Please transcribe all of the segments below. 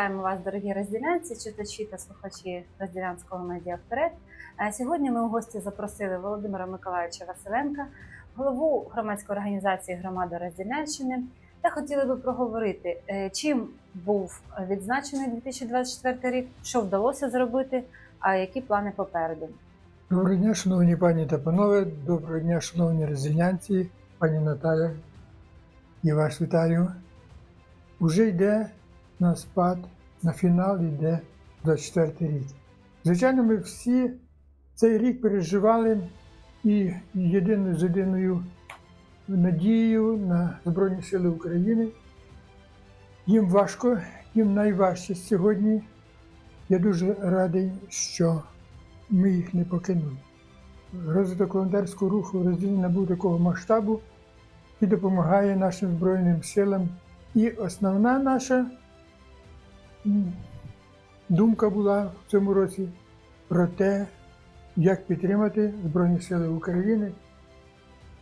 Вітаємо вас, дорогі розділянці, читачі та слухачі розділянського медіа вперед. Е, Сьогодні ми у гості запросили Володимира Миколаївича Василенка, голову громадської організації Громада Розділянщини, та хотіли би проговорити, е, чим був відзначений 2024 рік, що вдалося зробити, а які плани попереду. Доброго дня, шановні пані та панове. Доброго дня, шановні резиденції, пані Наталя. І вас вітаю. Уже йде на спад, на фінал йде 24 рік. Звичайно, ми всі цей рік переживали і єдиною з єдиною надією на Збройні Сили України. Їм важко, їм найважче сьогодні. Я дуже радий, що ми їх не покинули. Розвиток волонтерського руху розділення набув такого масштабу і допомагає нашим Збройним силам. І основна наша думка була в цьому році про те, як підтримати Збройні Сили України.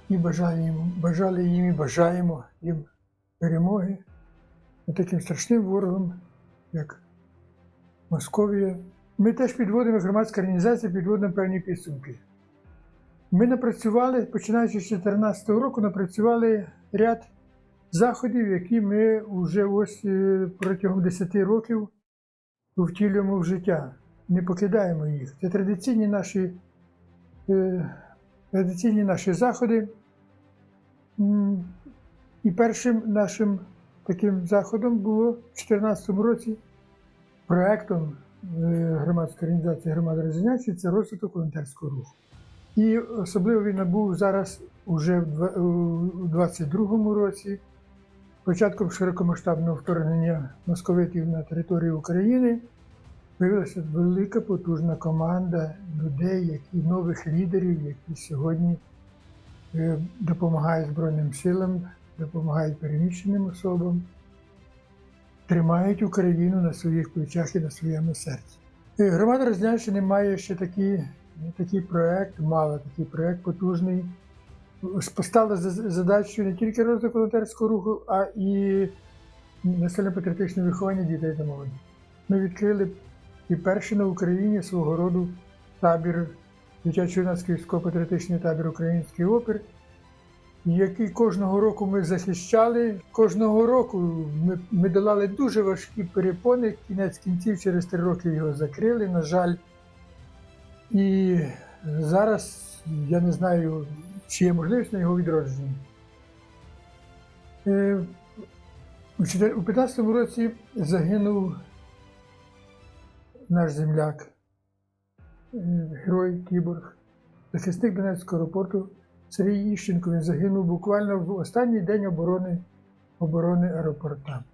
І бажали їм, бажали їм і бажаємо їм перемоги над таким страшним ворогом, як Московія. Ми теж підводимо громадська організація, підводимо певні підсумки. Ми напрацювали, починаючи з 2014 року, напрацювали ряд заходів, які ми вже ось е, протягом 10 років втілюємо в життя. Не покидаємо їх. Це традиційні наші, е, традиційні наші заходи. І першим нашим таким заходом було в 2014 році проектом е, громадської організації громади Резиденції це розвиток волонтерського руху. І особливо він набув зараз уже в два- у 22-му році, початком широкомасштабного вторгнення московитів на територію України. Появилася велика потужна команда людей, які нових лідерів, які сьогодні е, допомагають Збройним силам, допомагають переміщеним особам тримають Україну на своїх плечах і на своєму серці. Е, Громада Рознянщини має ще такий, такий проект, мала такий проект потужний. Поставила за- задачу не тільки розвиток волонтерського руху, а і національно-патріотичне виховання дітей та молоді. Ми відкрили і перший на Україні свого роду табір, дитячо-юнацький військово-патріотичний табір український опір, який кожного року ми захищали. Кожного року ми, ми долали дуже важкі перепони. Кінець кінців через три роки його закрили, на жаль. І зараз я не знаю, чи є можливість на його відродження. Е, У 2015 році загинув наш земляк, е, герой Кіборг, захисник Донецького аеропорту Сергій Іщенко. Він загинув буквально в останній день оборони, оборони аеропорта.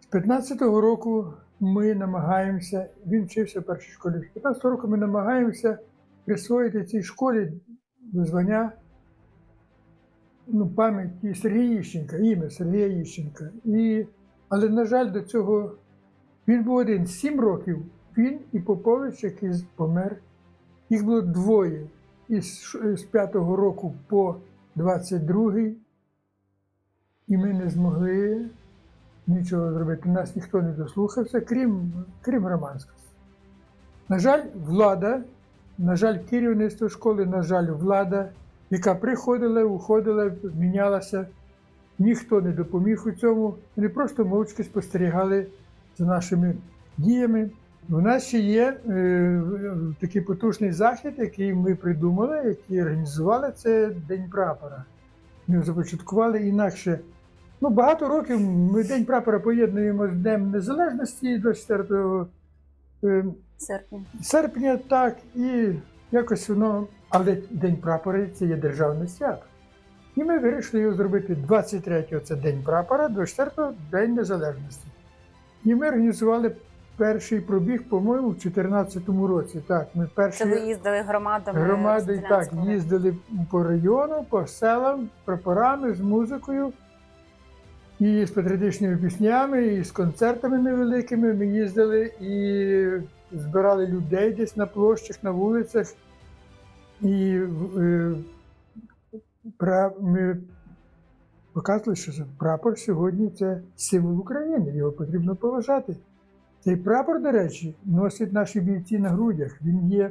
З 15-го року ми намагаємося, він вчився в першій школі. З 15-го року ми намагаємося присвоїти цій школі звання ну, пам'яті Сергія Іщенка, ім'я Сергія Іщенка. І, але, на жаль, до цього він був один сім років. Він і Попович, який помер. Їх було двоє із, з п'ятого року по 22-й. І ми не змогли нічого зробити. Нас ніхто не дослухався, крім, крім Романського. На жаль, влада, на жаль, керівництво школи, на жаль, влада, яка приходила, уходила, мінялася, ніхто не допоміг у цьому. Вони просто мовчки спостерігали за нашими діями. У нас ще є е, такий потужний захід, який ми придумали, який організували. Це День прапора. Ми започаткували інакше. Ну, багато років ми День прапора поєднуємо з Днем Незалежності 24 е, Серпня. серпня, так, і якось воно. Але День прапора це є державне свято. І ми вирішили його зробити 23-го це День прапора, 24-го День Незалежності. І ми організували перший пробіг, по-моєму, в 2014 році. Так, ми перші Це ви їздили громадами. громади так, їздили по району, по селам, прапорами, з музикою. І з патріотичними піснями, і з концертами невеликими ми їздили і збирали людей десь на площах, на вулицях. І е, ми показували, що прапор сьогодні це символ України, його потрібно поважати. Цей прапор, до речі, носять наші бійці на грудях. Він є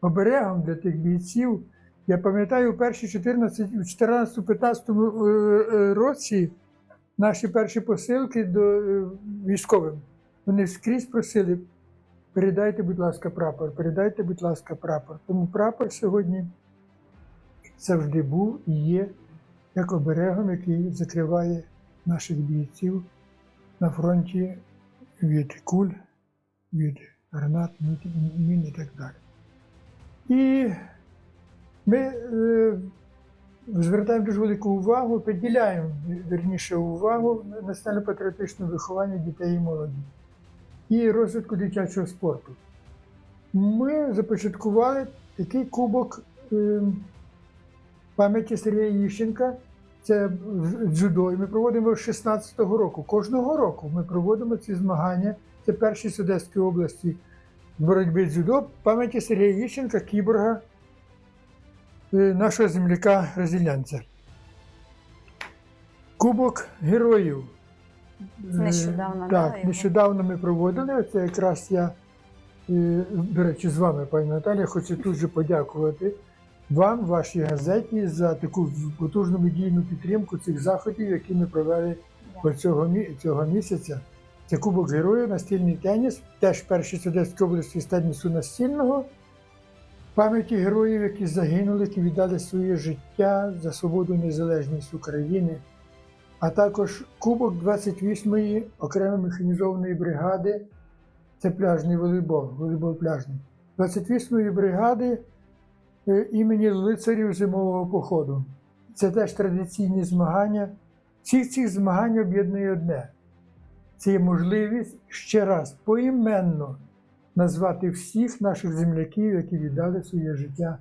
оберегом для тих бійців. Я пам'ятаю, у перші 14, у 14-15 е, році наші перші посилки до е, військовим. Вони скрізь просили: передайте, будь ласка, прапор, передайте, будь ласка, прапор. Тому прапор сьогодні завжди був і є як оберегом, який закриває наших бійців на фронті від куль, від гранат, мін- і так далі. І ми е, звертаємо дуже велику увагу, приділяємо верніше увагу на національно-патріотичне виховання дітей і молоді і розвитку дитячого спорту. Ми започаткували такий кубок е, пам'яті Сергія Ющенка. Це дзюдо. І ми проводимо з 16-го року. Кожного року ми проводимо ці змагання. Це перші з Одеської області з боротьби дзюдо пам'яті Сергія Ющенка, кіборга, нашого земляка Розілянця. Кубок героїв. Нещодавно, Е, да, Так, його? нещодавно ми проводили. Це якраз я, е, до речі, з вами, пані Наталія, хочу тут же подякувати вам, вашій газеті, за таку потужну медійну підтримку цих заходів, які ми провели цього, цього місяця. Це Кубок Героїв, настільний теніс, теж перший з області з тенісу настільного. Пам'яті героїв, які загинули, які віддали своє життя за свободу і незалежність України, а також Кубок 28-ї окремої механізованої бригади. Це пляжний волейбол, волейбол пляжний. 28-ї бригади е, імені лицарів зимового походу. Це теж традиційні змагання. Всіх цих змагань об'єднує одне. Це є можливість ще раз поіменно назвати всіх наших земляків, які віддали своє життя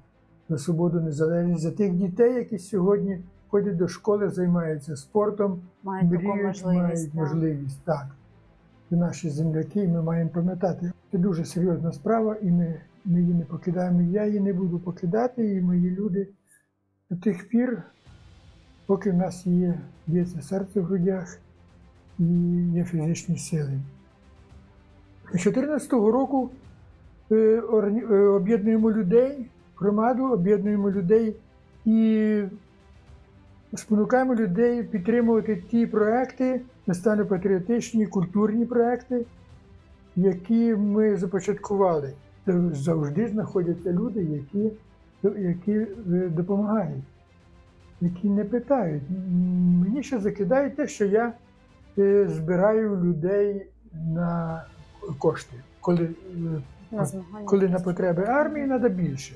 за свободу незалежність, за тих дітей, які сьогодні ходять до школи, займаються спортом, Мають мріють, можливість. мають да. можливість. Так. Це наші земляки, і ми маємо пам'ятати. Це дуже серйозна справа, і ми, ми її не покидаємо. Я її не буду покидати, і мої люди до тих пір, поки в нас є б'ється серце в грудях і є фізичні сили. З 2014 року е, е, об'єднуємо людей, громаду, об'єднуємо людей і спонукаємо людей підтримувати ті проекти, національно-патріотичні, культурні проекти, які ми започаткували. Завжди знаходяться люди, які, які е, допомагають, які не питають. Мені ще закидають те, що я збираю людей на кошти, коли, е, На коли на потреби армії треба більше.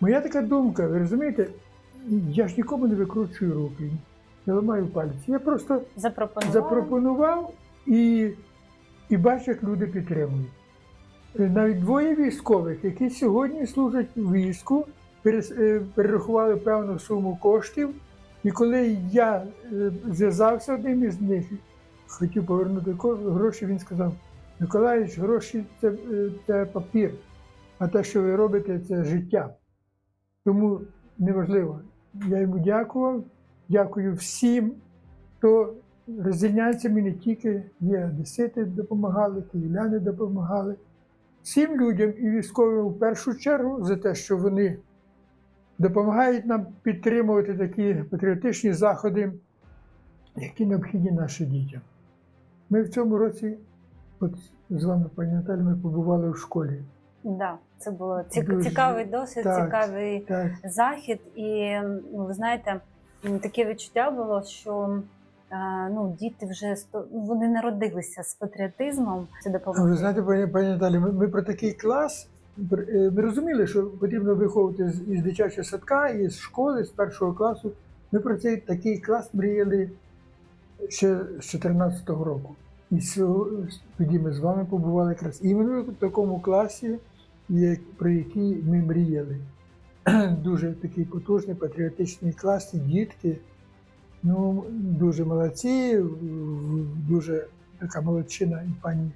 Моя така думка, ви розумієте, я ж нікому не викручую руки, не ламаю пальці. Я просто Запропонували. запропонував і, і бачу, як люди підтримують. Е, Навіть двоє військових, які сьогодні служать у війську, е, перерахували певну суму коштів. І коли я зв'язався одним із них, хотів повернути гроші, він сказав: Миколаївич, гроші це, е, це папір, а те, що ви робите, це життя. Тому неважливо. Я йому дякував. Дякую всім, хто роздільнянцям і не тільки є одесити допомагали, київляни допомагали. Всім людям і військовим в першу чергу за те, що вони допомагають нам підтримувати такі патріотичні заходи, які необхідні нашим дітям. Ми в цьому році, от з вами, пані Наталі, ми побували в школі. Да, це було цік- Дуже- цікавий досвід, так. цікавий Так, захід. І ну, ви знаєте, таке відчуття було, що ну, діти вже сто- ну, вони народилися з патріотизмом. Це А допомогти. Ви знаєте, пані, пані Наталі, ми, ми про такий клас. е, Ми розуміли, що потрібно виховувати з- із дитячого садка, із школи, з першого класу. Ми про цей такий клас мріяли ще з 2014 року. І тоді ми з вами побували якраз іменно в такому класі, про який ми мріяли. Дуже такий потужний патріотичний клас, і дітки. Ну, дуже молодці, дуже така молодчина і пані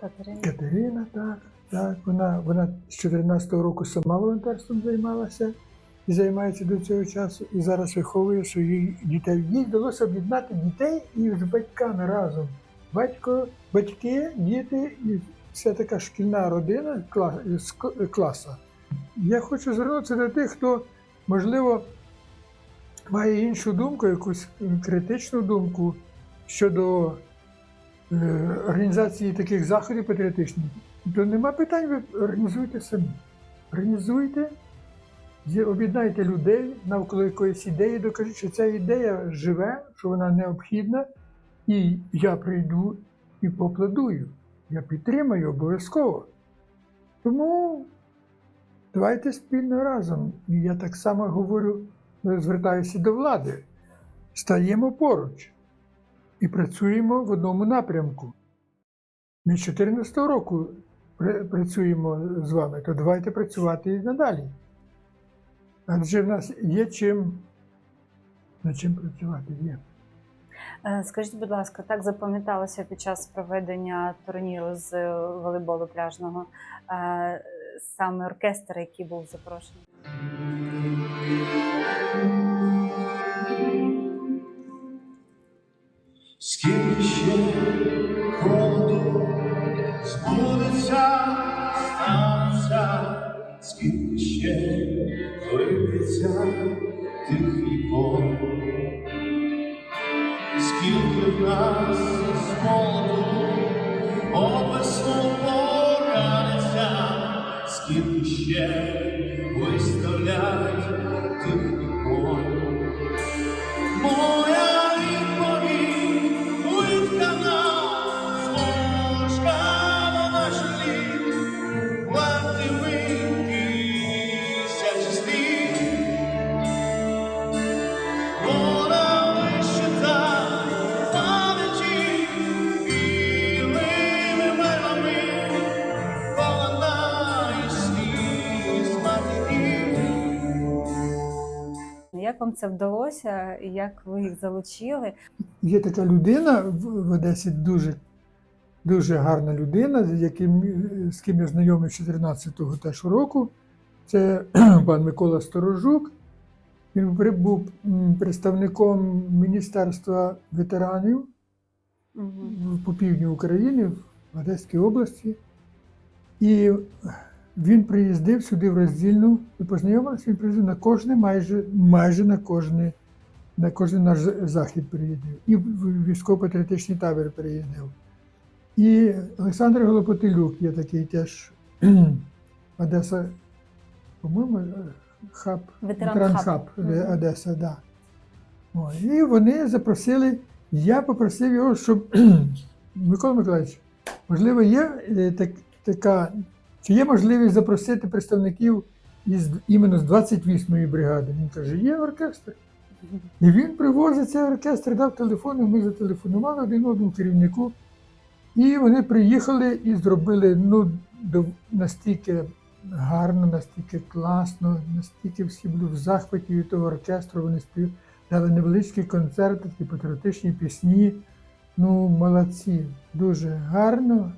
Катерина. Катерина, так, так. Вона, вона з 14 року сама волонтерством займалася. І займається до цього часу, і зараз виховує своїх дітей. Їй вдалося об'єднати дітей і з батьками разом. Батько, батьки, діти і вся така шкільна родина з класа. Я хочу звернутися до тих, хто, можливо, має іншу думку, якусь критичну думку щодо е, організації таких заходів патріотичних, то нема питань, ви організуйте самі. Організуйте, об'єднайте людей навколо якоїсь ідеї, докажіть, що ця ідея живе, що вона необхідна, і я прийду і поплодую. Я підтримаю обов'язково. Тому давайте спільно разом. І я так само говорю, звертаюся до влади. Стаємо поруч і працюємо в одному напрямку. Ми з 2014 року працюємо з вами, то давайте працювати і надалі. Адже в нас є чим, над чим працювати є. Е, Скажіть, будь ласка, так запам'яталося під час проведення турніру з е, волейболу пляжного е, саме оркестр, який був запрошений. Скільки ще вип'ється тих вікон, скільки в нас з молоду обвесло пораниться, скільки ще виставлять тих боль. Це вдалося? і Як ви їх залучили? Є така людина в Одесі, дуже, дуже гарна людина, з яким, з ким я знайомий з 14-го теж року. Це пан Микола Сторожук. Він був представником Міністерства ветеранів по півдню України, в Одеській області. І він приїздив сюди в роздільну і познайомився, він приїздив на кожне, майже, майже на кожне, на кожен наш захід приїздив. І в військово-патріотичний табір приїздив. І Олександр Голопотилюк є такий теж Одеса, по-моєму, хаб, Ветеран хаб. хаб Мгм. Одеса, да. О, і вони запросили, я попросив його, щоб Микола Миколаївич, можливо, є е, так, така, чи є можливість запросити представників із іменно з 28-ї бригади? Він каже, є оркестр. І він привозить цей оркестр, дав телефон, і ми зателефонували один одному керівнику. І вони приїхали і зробили ну, настільки гарно, настільки класно, настільки всі були в захваті від того оркестру. Вони спів, дали невеличкий концерт, такі патріотичні пісні. Ну, молодці, дуже гарно,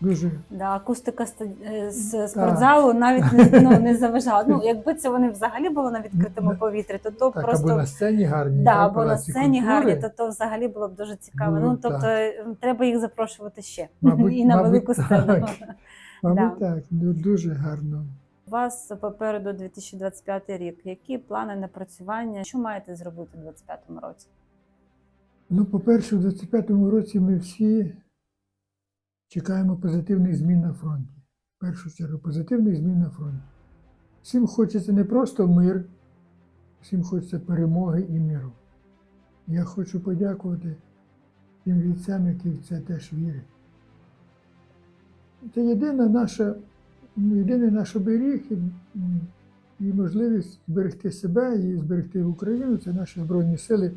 дуже Да, акустика е, з спортзалу навіть не, ну, не заважала. Ну, якби це вони взагалі було на відкритому повітрі, то то так, просто або на сцені гарні. да, або на сцені культури. гарні, то то взагалі було б дуже цікаво. Ну, Ну, тобто так. е, треба їх запрошувати ще Мабуть- і на мабуть, велику сцену. так. Мабуть, Да. так, дуже гарно. У вас попереду 2025 рік. Які плани напрацювання? Що маєте зробити у 2025 році? Ну, по-перше, у 25-му році ми всі чекаємо позитивних змін на фронті. В першу чергу, позитивних змін на фронті. Всім хочеться не просто мир, всім хочеться перемоги і миру. Я хочу подякувати тим бійцям, які в це теж вірять. Це єдина наша, єдиний наш оберіг і, і можливість зберегти себе і зберегти Україну це наші Збройні Сили,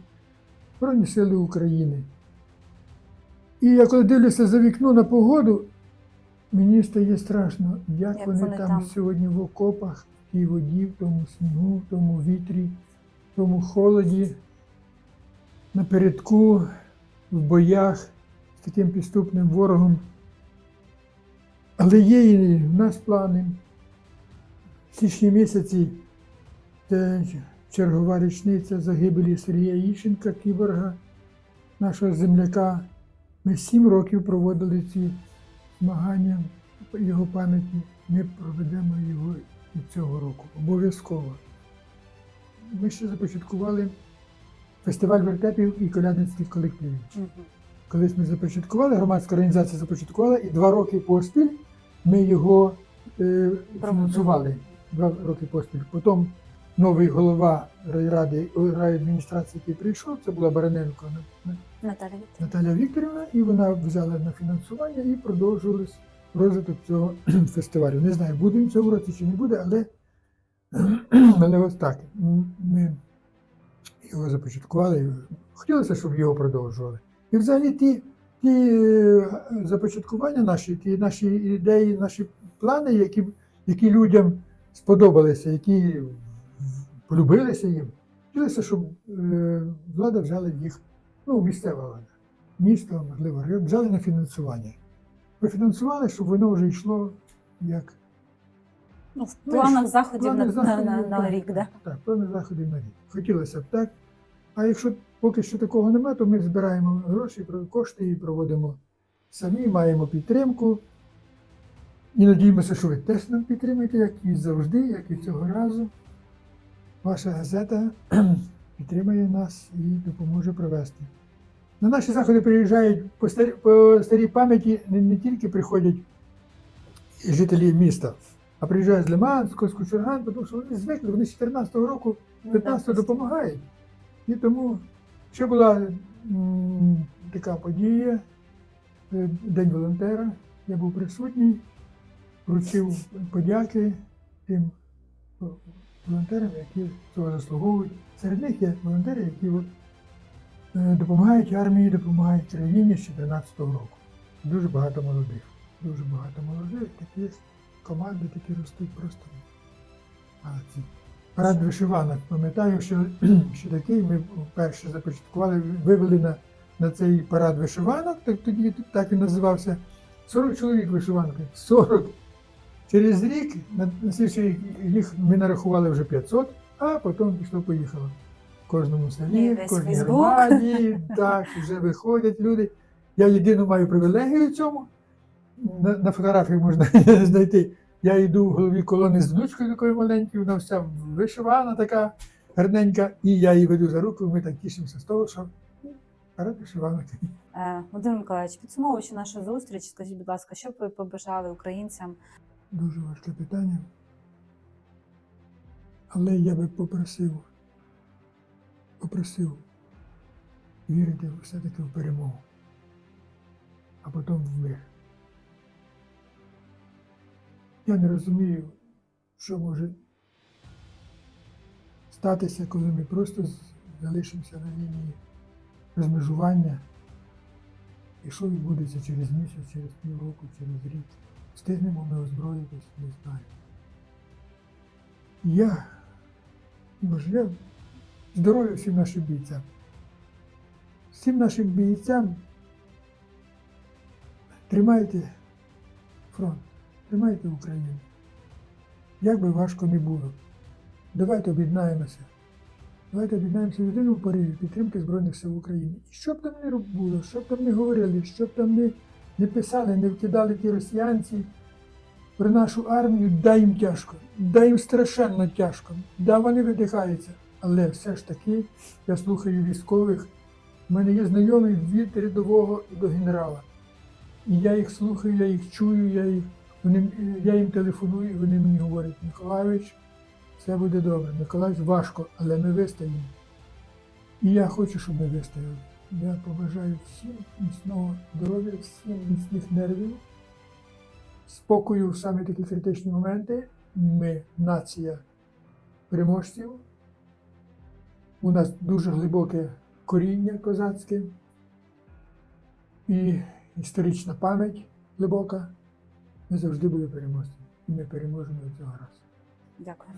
Збройні Сили України. І я коли дивлюся за вікно на погоду, мені стає страшно, як, Як вони, вони там, там. сьогодні в окопах, в тій воді, в тому снігу, в тому вітрі, в тому холоді, напередку, в боях з таким підступним ворогом. Але є і в нас плани. В січні місяці Це чергова річниця загибелі Сергія Іщенка, кіборга, нашого земляка. Ми сім років проводили ці змагання його пам'яті. Ми проведемо його і цього року. Обов'язково. Ми ще започаткували фестиваль вертепів і колядницьких колективів. Колись ми започаткували, громадська організація започаткувала, і два роки поспіль ми його е, фінансували. Два роки поспіль. Потім новий голова райради райадміністрації, який прийшов, це була Бараненко Наталя Вікторівна. Наталя Вікторівна, і вона взяла на фінансування і продовжувалось розвиток цього фестивалю. Не знаю, буде він цього році чи не буде, але, але ось так. Ми його започаткували. Хотілося, щоб його продовжували. І взагалі ті, ті е, започаткування наші, ті наші ідеї, наші плани, які, які людям сподобалися, які полюбилися їм, хотілося, щоб е, влада взяла їх, ну, місцева влада, місто, можливо, взяли на фінансування. Профінансували, щоб воно вже йшло як Ну, в планах що- заходів плани на, заходів, на, на, на рік, так, да? Так, плани заходів на рік. Хотілося б так. А якщо поки що такого немає, то ми збираємо гроші, кошти і проводимо самі, маємо підтримку. І надіємося, що ви теж нам підтримуєте, як і завжди, як і цього разу. Ваша газета підтримує нас і допоможе провести. На наші заходи приїжджають по старій, по старій пам'яті не, не тільки приходять жителі міста, а приїжджають з Лиманського, з Кучурган, тому що вони звикли, вони з 14-го року Ну, 15 так, допомагають. І тому ще була м, така подія, е, День волонтера. Я був присутній, вручив подяки тим е, волонтерам, які цього заслуговують. Серед них є волонтери, які допомагають армії, допомагають країні з 14 року. Дуже багато молодих. Дуже багато молодих, такі команди такі ростуть просто. молодці. Парад вишиванок. Пам'ятаю, що, що такий ми вперше започаткували, вивели на, на цей парад вишиванок, так тоді так він називався. 40 чоловік вишиванки. 40. Через рік, на, слідчий їх ми нарахували вже 500, а потім пішло-поїхало. В кожному селі, в кожній громаді, так, вже виходять люди. Я єдину маю привілегію в цьому. На, на фотографії можна знайти. Я йду в голові колони з внучкою такою маленькою, вона вся вишивана така гарненька, і я її веду за руку, ми так тішимося з того, що парад вишиванок. Е, Володимир Миколаївич, підсумовуючи нашу зустріч, скажіть, будь ласка, що б ви побажали українцям? Дуже важке питання. Але я би попросив, попросив вірити все-таки в перемогу, а потім в мир. Я не розумію, що може статися, коли ми просто залишимося на лінії розмежування. І що відбудеться через місяць, через півроку, через рік. Встигнемо ми озброїтись, не знаю. Я, я здоров'я всім нашим бійцям. Всім нашим бійцям тримайте фронт, тримайте Україну. Як би важко не було. Давайте об'єднаємося. Давайте об'єднаємося в єдиному пориві підтримки Збройних сил України. І що б там не було, що б там не говорили, що б там не, не писали, не вкидали ті росіянці про нашу армію, да їм тяжко, да їм страшенно тяжко, да вони видихаються. Але все ж таки я слухаю військових. У мене є знайомі від рядового до генерала. І я їх слухаю, я їх чую, я, їх, вони, я їм телефоную, і вони мені говорять, Миколайович, все буде добре. Миколаївич важко, але ми вистоїмо. І я хочу, щоб ми вистояли. Я побажаю всім міцного здоров'я, всім міцних нервів, спокою в саме такі критичні моменти. Ми нація переможців. У нас дуже глибоке коріння козацьке і історична пам'ять глибока. Ми завжди були переможцями. І ми переможемо цього разу. Дякую.